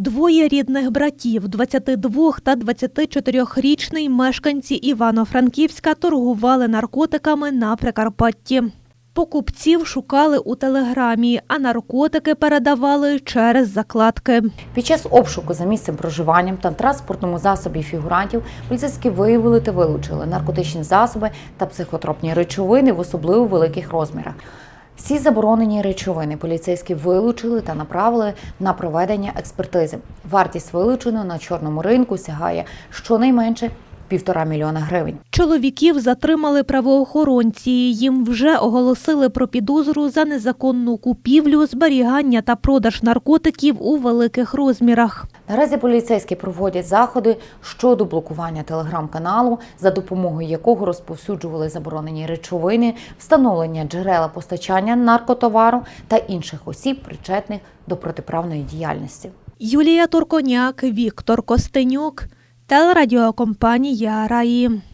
Двоє рідних братів, 22 та 24-річний мешканці Івано-Франківська, торгували наркотиками на Прикарпатті. Покупців шукали у телеграмі, а наркотики передавали через закладки. Під час обшуку за місцем проживання та транспортному засобі фігурантів поліцейські виявили та вилучили наркотичні засоби та психотропні речовини в особливо великих розмірах. Всі заборонені речовини поліцейські вилучили та направили на проведення експертизи. Вартість вилученої на чорному ринку сягає щонайменше півтора мільйона гривень. Чоловіків затримали правоохоронці. Їм вже оголосили про підозру за незаконну купівлю, зберігання та продаж наркотиків у великих розмірах. Наразі поліцейські проводять заходи щодо блокування телеграм-каналу, за допомогою якого розповсюджували заборонені речовини, встановлення джерела постачання наркотовару та інших осіб, причетних до протиправної діяльності. Юлія Турконяк, Віктор Костенюк, телерадіокомпанія Раї.